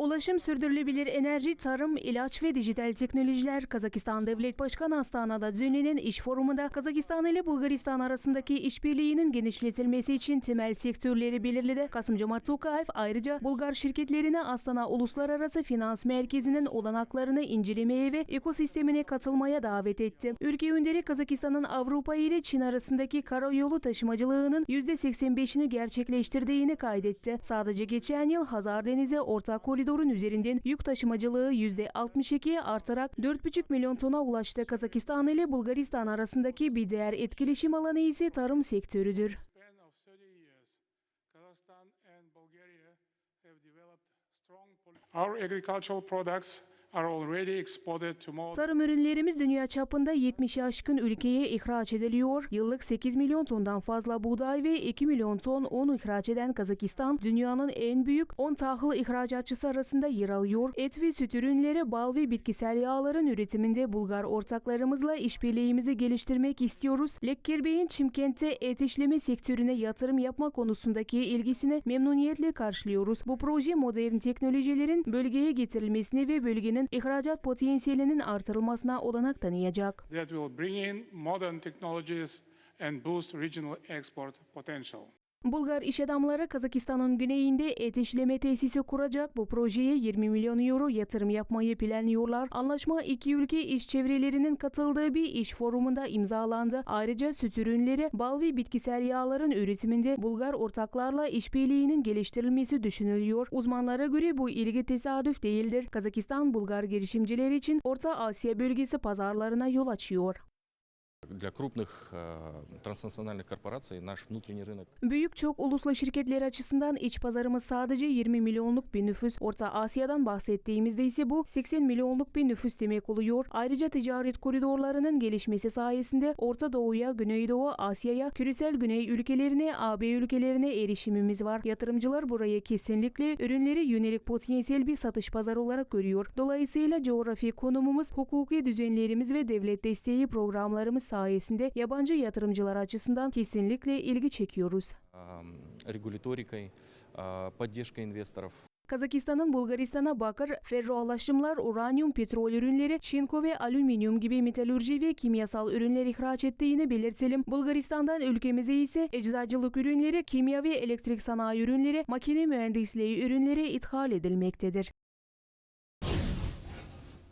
Ulaşım sürdürülebilir enerji, tarım, ilaç ve dijital teknolojiler Kazakistan Devlet Başkanı Astana'da düzenlenen iş forumunda Kazakistan ile Bulgaristan arasındaki işbirliğinin genişletilmesi için temel sektörleri belirledi. Kasım-Cumart Tokayev ayrıca Bulgar şirketlerine Astana Uluslararası Finans Merkezi'nin olanaklarını incelemeye ve ekosistemine katılmaya davet etti. Ülke önderi Kazakistan'ın Avrupa ile Çin arasındaki karayolu taşımacılığının %85'ini gerçekleştirdiğini kaydetti. Sadece geçen yıl Hazar Denizi ortak koridorun üzerinden yük taşımacılığı %62'ye artarak 4,5 milyon tona ulaştı. Kazakistan ile Bulgaristan arasındaki bir diğer etkileşim alanı ise tarım sektörüdür. span of 30 years, Kazakhstan and Bulgaria have developed strong poli- Our agricultural products Tarım ürünlerimiz dünya çapında 70 aşkın ülkeye ihraç ediliyor. Yıllık 8 milyon tondan fazla buğday ve 2 milyon ton un ihraç eden Kazakistan, dünyanın en büyük 10 tahıl ihracatçısı arasında yer alıyor. Et ve süt ürünleri, bal ve bitkisel yağların üretiminde Bulgar ortaklarımızla işbirliğimizi geliştirmek istiyoruz. Lekker Bey'in Çimkent'te et işleme sektörüne yatırım yapma konusundaki ilgisini memnuniyetle karşılıyoruz. Bu proje modern teknolojilerin bölgeye getirilmesine ve bölgenin ihracat potansiyelinin artırılmasına olanak tanıyacak. that will bring in modern technologies and boost regional export potential. Bulgar iş adamları Kazakistan'ın güneyinde et işleme tesisi kuracak. Bu projeye 20 milyon euro yatırım yapmayı planlıyorlar. Anlaşma iki ülke iş çevrelerinin katıldığı bir iş forumunda imzalandı. Ayrıca süt ürünleri, bal ve bitkisel yağların üretiminde Bulgar ortaklarla işbirliğinin geliştirilmesi düşünülüyor. Uzmanlara göre bu ilgi tesadüf değildir. Kazakistan, Bulgar girişimciler için Orta Asya bölgesi pazarlarına yol açıyor. Для крупных э, транснациональных корпораций наш внутренний рынок Büyük çok uluslu şirketler açısından iç pazarımız sadece 20 milyonluk bir nüfus. Orta Asya'dan bahsettiğimizde ise bu 80 milyonluk bir nüfus demek oluyor. Ayrıca ticaret koridorlarının gelişmesi sayesinde Orta Doğu'ya, Güneydoğu Asya'ya, küresel güney ülkelerine, AB ülkelerine erişimimiz var. Yatırımcılar buraya kesinlikle ürünleri yönelik potansiyel bir satış pazarı olarak görüyor. Dolayısıyla coğrafi konumumuz, hukuki düzenlerimiz ve devlet desteği programlarımız sayesinde yabancı yatırımcılar açısından kesinlikle ilgi çekiyoruz. э, регуляторикой, э, поддержкой инвесторов. Kazakistan'ın Bulgaristan'a bakır, ferroallaşımlar, uranyum, petrol ürünleri, çinko ve alüminyum gibi metalürji ve kimyasal ürünler ihraç ettiğini belirtelim. Bulgaristan'dan ülkemize ise eczacılık ürünleri, kimya ve elektrik sanayi ürünleri, makine mühendisliği ürünleri ithal edilmektedir.